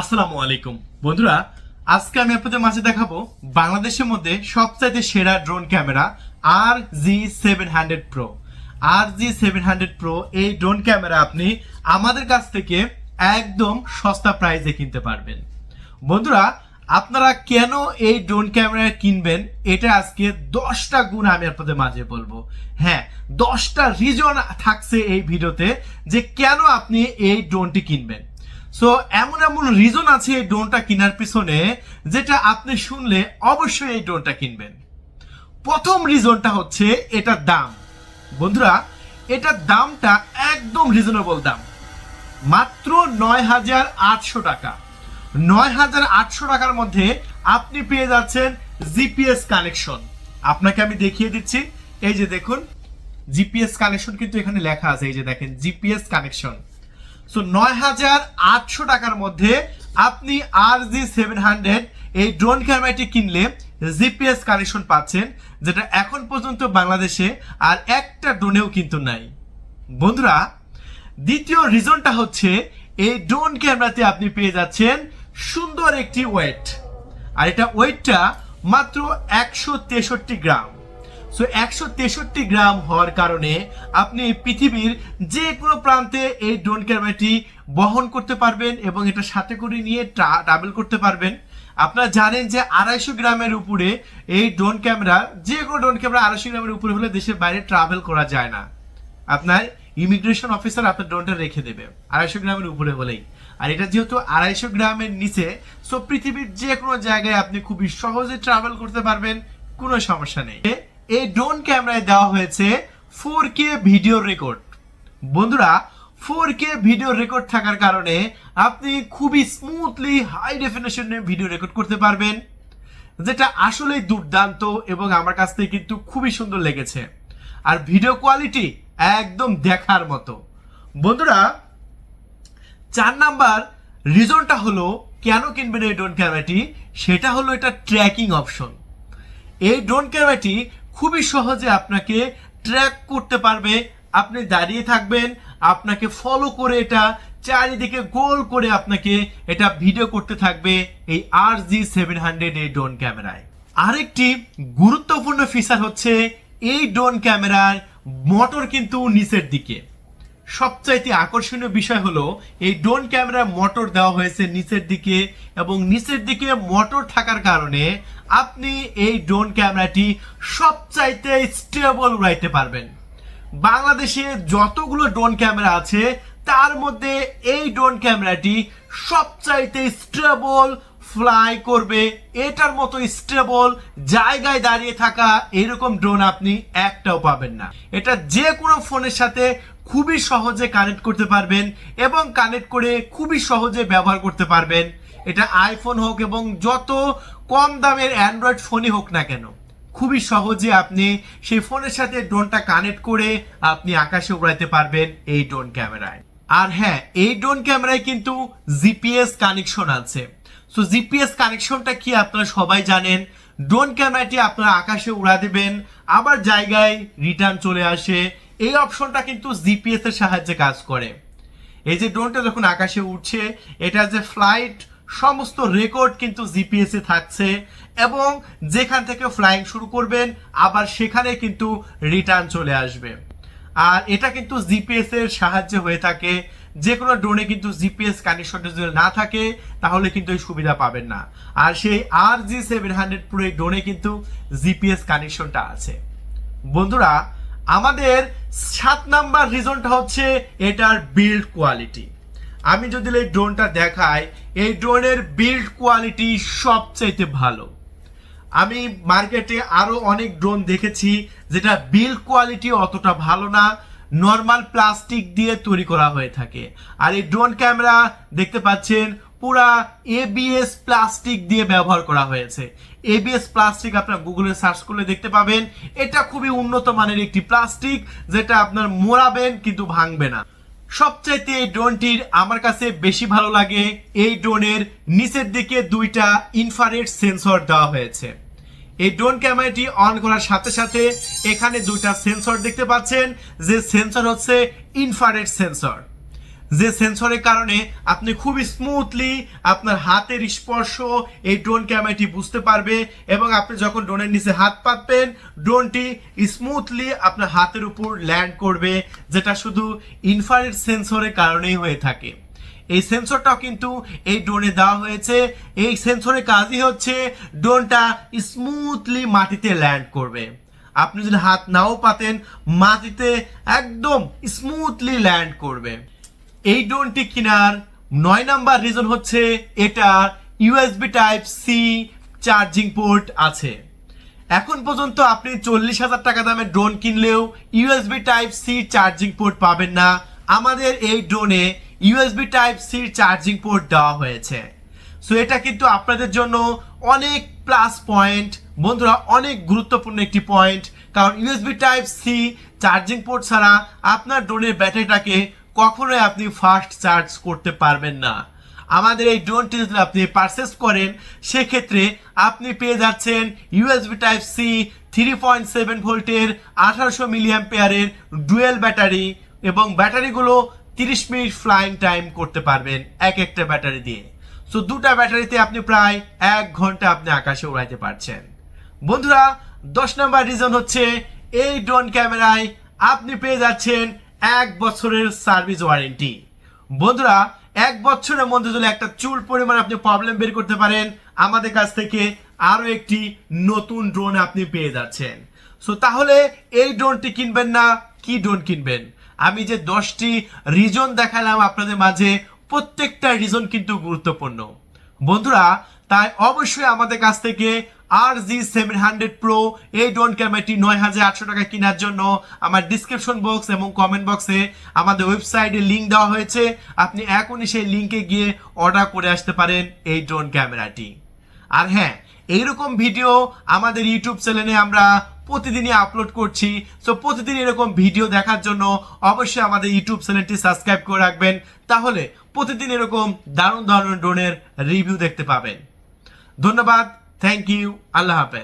আসসালামু আলাইকুম। বন্ধুরা, আজকে আমি আপনাদের মাঝে দেখাবো বাংলাদেশের মধ্যে সবচাইতে সেরা drone camera R G seven hundred pro R G seven hundred pro এই ড্রোন ক্যামেরা আপনি আমাদের কাছ থেকে একদম সস্তা প্রাইসে কিনতে পারবেন। বন্ধুরা, আপনারা কেন এই ড্রোন ক্যামেরা কিনবেন? এটা আজকে দশটা গুণ আমি আপনাদের মাঝে বলব। হ্যাঁ দশটা রিজন থাকছে এই ভিডিওতে যে কেন আপনি এই ড্রোনটি কিনবেন। সো এমন এমন রিজন আছে এই ড্রোনটা কেনার পিছনে, যেটা আপনি শুনলে অবশ্যই এই ড্রোনটা কিনবেন। প্রথম রিজনটা হচ্ছে এটার দাম। বন্ধুরা এটার দামটা একদম রিজনেবল দাম। মাত্র নয় হাজার আটশো টাকা। নয় হাজার আটশো টাকার মধ্যে আপনি পেয়ে যাচ্ছেন জিপিএস কানেকশন। আপনাকে আমি দেখিয়ে দিচ্ছি। এই যে দেখুন, জিপিএস কানেকশন কিন্তু এখানে লেখা আছে। এই যে দেখেন, জিপিএস কানেকশন। সো নয় হাজার আটশো টাকার মধ্যে আপনি আর জি সেভেন হান্ড্রেড এই ড্রোন ক্যামেরাটি কিনলে জিপিএস কানেকশন পাচ্ছেন, যেটা এখন পর্যন্ত বাংলাদেশে আর একটা ড্রোনেও কিন্তু নাই। বন্ধুরা, দ্বিতীয় রিজনটা হচ্ছে এই ড্রোন ক্যামেরাতে আপনি পেয়ে যাচ্ছেন সুন্দর একটি ওয়েট আর এটা ওয়েটটা মাত্র একশো তেষট্টি গ্রাম। সো একশো তেষট্টি গ্রাম হওয়ার কারণে আপনি পৃথিবীর যে কোনো প্রান্তে এই ড্রোন ক্যামেরাটি বহন করতে পারবেন এবং এটা সাথে করে নিয়ে ট্রাভেল করতে পারবেন। আপনারা জানেন যে আড়াইশো গ্রামের উপরে এই ড্রোন ক্যামেরা যে কোনো ড্রোন ক্যামেরা আড়াইশো গ্রামের উপরে হলে দেশের বাইরে ট্রাভেল করা যায় না। আপনার ইমিগ্রেশন অফিসার আপনার ড্রোনটা রেখে দেবে, আড়াইশো গ্রামের উপরে হলেই আর এটা যেহেতু আড়াইশো গ্রামের নিচে সো পৃথিবীর যে কোনো জায়গায় আপনি খুবই সহজে ট্রাভেল করতে পারবেন, কোনো সমস্যা নেই। এই ড্রোন ক্যামেরায় দেওয়া হয়েছে ফোর কে ভিডিও রেকর্ড বন্ধুরা ফোর কে ভিডিও রেকর্ড থাকার কারণে আপনি খুবই স্মুথলি হাই ডেফিনেশনে ভিডিও রেকর্ড করতে পারবেন, যেটা আসলেই দুর্দান্ত এবং আমার কাছ থেকে কিন্তু খুবই সুন্দর লেগেছে। আর ভিডিও কোয়ালিটি একদম দেখার মতো। বন্ধুরা, চার নাম্বার রিজনটা হলো, কেন কিনবেন এই ড্রোন ক্যামেরাটি সেটা হলো এটা ট্র্যাকিং অপশন এই ড্রোন ক্যামেরাটি খুবই সহজে আপনাকে ট্র্যাক করতে পারবে। আপনি দাঁড়িয়ে থাকবেন, আপনাকে ফলো করে এটা চারিদিকে গোল করে আপনাকে এটা ভিডিও করতে থাকবে এই আর জি সেভেন হান্ড্রেড এই ড্রোন ক্যামেরায় আরেকটি গুরুত্বপূর্ণ ফিচার হচ্ছে এই ড্রোন ক্যামেরার মোটর কিন্তু নিচের দিকে। সবচাইতে আকর্ষণীয় বিষয় হলো, এই ড্রোন ক্যামেরার মোটর দেওয়া হয়েছে নিচের দিকে এবং নিচের দিকে মোটর থাকার কারণে আপনি এই ড্রোন ক্যামেরাটি সবচাইতে স্টেবল উড়াইতে পারবেন। বাংলাদেশে যতগুলো ড্রোন ক্যামেরা আছে, তার মধ্যে এই ড্রোন ক্যামেরাটি সবচাইতে স্টেবল ফ্লাই করবে। এটার মতো স্টেবল জায়গায় দাঁড়িয়ে থাকা এরকম ড্রোন আপনি একটাও পাবেন না। এটা যে কোনো ফোনের সাথে খুবই সহজে কানেক্ট করতে পারবেন এবং কানেক্ট করে খুবই সহজে ব্যবহার করতে পারবেন। এটা আইফোন হোক এবং যত কম দামের অ্যান্ড্রয়েড ফোনই হোক না কেন, খুবই সহজে আপনি সেই ফোনের সাথে ড্রোনটা কানেক্ট করে আপনি আকাশে উড়াইতে পারবেন এই ড্রোন ক্যামেরায় আর হ্যাঁ এই ড্রোন ক্যামেরায় কিন্তু জিপিএস কানেকশন আছে। সো জিপিএস কানেকশনটা কি আপনারা সবাই জানেন? ড্রোন ক্যামেরাটি আপনারা আকাশে উড়া দেবেন, আবার জায়গায় রিটার্ন চলে আসে। এই অপশনটা কিন্তু জিপিএস এর সাহায্যে কাজ করে। এই যে ড্রোনটা যখন আকাশে উঠছে, এটা যে ফ্লাইট সমস্ত রেকর্ড কিন্তু জিপিএস এ থাকছে এবং যেখান থেকে ফ্লাইং শুরু করবেন, আবার সেখানে কিন্তু রিটার্ন চলে আসবে। আর এটা কিন্তু জিপিএস এর সাহায্যে হয়ে থাকে। যে কোনো ড্রোনে কিন্তু জিপিএস কানেকশনটা যদি না থাকে, তাহলে কিন্তু এই সুবিধা পাবেন না। আর সেই R G seven hundred pro ড্রোনে কিন্তু জিপিএস কানেকশনটা আছে। বন্ধুরা আমাদের সাত নাম্বার রিজনটা হচ্ছে এটার বিল্ড কোয়ালিটি আমি যদি এই ড্রোনটা দেখাই, এই ড্রোনের বিল্ড কোয়ালিটি সবচাইতে ভালো। আমি মার্কেটে আরও অনেক ড্রোন দেখেছি যেটা বিল্ড কোয়ালিটি অতটা ভালো না নর্মাল প্লাস্টিক দিয়ে তৈরি করা হয়ে থাকে। আর এই ড্রোন ক্যামেরা দেখতে পাচ্ছেন, পুরা এবিএস প্লাস্টিক দিয়ে ব্যবহার করা হয়েছে। এবিএস প্লাস্টিক আপনার গুগলে সার্চ করলে দেখতে পাবেন। এটা খুবই উন্নত মানের একটি প্লাস্টিক যেটা আপনার মোড়াবেন কিন্তু ভাঙবে না। সবচাইতে এই ড্রোনটির আমার কাছে বেশি ভালো লাগে, এই ড্রোনের নিচের দিকে দুইটা ইনফারেট সেন্সর দেওয়া হয়েছে। এই ড্রোন ক্যামেরাটি অন করার সাথে সাথে এখানে দুইটা সেন্সর দেখতে পাচ্ছেন, যে সেন্সর হচ্ছে ইনফারেট সেন্সর যে সেন্সরের কারণে আপনি খুব স্মুথলি আপনার হাতের স্পর্শ এই ড্রোন ক্যামেরাটি বুঝতে পারবে এবং আপনি যখন ড্রোনের নিচে হাত পাতবেন ড্রোনটি স্মুথলি আপনার হাতের উপর ল্যান্ড করবে, যেটা শুধু ইনফ্রারেড সেন্সরের কারণেই হয়ে থাকে। এই সেন্সরটাও কিন্তু এই ড্রোনে দেওয়া হয়েছে। এই সেন্সরের কাজই হচ্ছে ড্রোনটা স্মুথলি মাটিতে ল্যান্ড করবে। আপনি যদি হাত নাও পাতেন, মাটিতে একদম স্মুথলি ল্যান্ড করবে। এই ড্রোনটি কেনার নয় নাম্বার রিজন হচ্ছে এটা USB type C charging port আছে। এখন পর্যন্ত আপনি চল্লিশ হাজার টাকা দামের ড্রোন কিনলেও USB type C charging port পাবেন না। আমাদের এই ড্রোনে USB type C charging port দেওয়া হয়েছে। সো এটা কিন্তু আপনাদের জন্য অনেক প্লাস পয়েন্ট বন্ধুরা, অনেক গুরুত্বপূর্ণ একটি পয়েন্ট কারণ USB type C charging port ছাড়া আপনার ড্রোনের ব্যাটারিটাকে কখনোই আপনি ফার্স্ট চার্জ করতে পারবেন না। আমাদের এই ড্রোনটি যদি আপনি পারচেস করেন, সেক্ষেত্রে আপনি পেয়ে যাচ্ছেন USB type C three point seven ভোল্টের আঠারোশো মিলিয়াম পেয়ারের ডুয়েল ব্যাটারি এবং ব্যাটারিগুলো তিরিশ মিনিট ফ্লাইং টাইম করতে পারবেন এক একটা ব্যাটারি দিয়ে। সো দুটা ব্যাটারিতে আপনি প্রায় এক ঘণ্টা আপনি আকাশে উড়াইতে পারছেন। বন্ধুরা, দশ নম্বর রিজন হচ্ছে এই ড্রোন ক্যামেরায় আপনি পেয়ে যাচ্ছেন এক বছরের সার্ভিস ওয়ারেন্টি। বন্ধুরা, এক বছরের মধ্যে যদি একটা চুল পরিমাণ আপনি প্রবলেম বের করতে পারেন, আমাদের কাছ থেকে আরও একটি নতুন ড্রোন আপনি পেয়ে যাচ্ছেন। সো তাহলে এই ড্রোনটি কিনবেন না, কি ড্রোন কিনবেন? আমি যে দশটি রিজন দেখালাম আপনাদের মাঝে, প্রত্যেকটা রিজন কিন্তু গুরুত্বপূর্ণ। বন্ধুরা, তাই অবশ্যই আমাদের কাছ থেকে R G seven hundred pro এই ড্রোন ক্যামেরাটি নয় হাজার আটশো টাকা কেনার জন্য আমার ডিসক্রিপশন বক্স এবং কমেন্ট বক্সে আমাদের ওয়েবসাইটে লিঙ্ক দেওয়া হয়েছে। আপনি এখনই সেই লিঙ্কে গিয়ে অর্ডার করে আসতে পারেন এই ড্রোন ক্যামেরাটি আর হ্যাঁ এইরকম ভিডিও আমাদের ইউটিউব চ্যানেলে আমরা প্রতিদিনই আপলোড করছি। সো প্রতিদিন এরকম ভিডিও দেখার জন্য অবশ্যই আমাদের ইউটিউব চ্যানেলটি সাবস্ক্রাইব করে রাখবেন। তাহলে প্রতিদিন এরকম দারুণ দারুণ ড্রোনের রিভিউ দেখতে পাবেন। ধন্যবাদ থ্যাংক ইউ আল্লাহ হাফেজ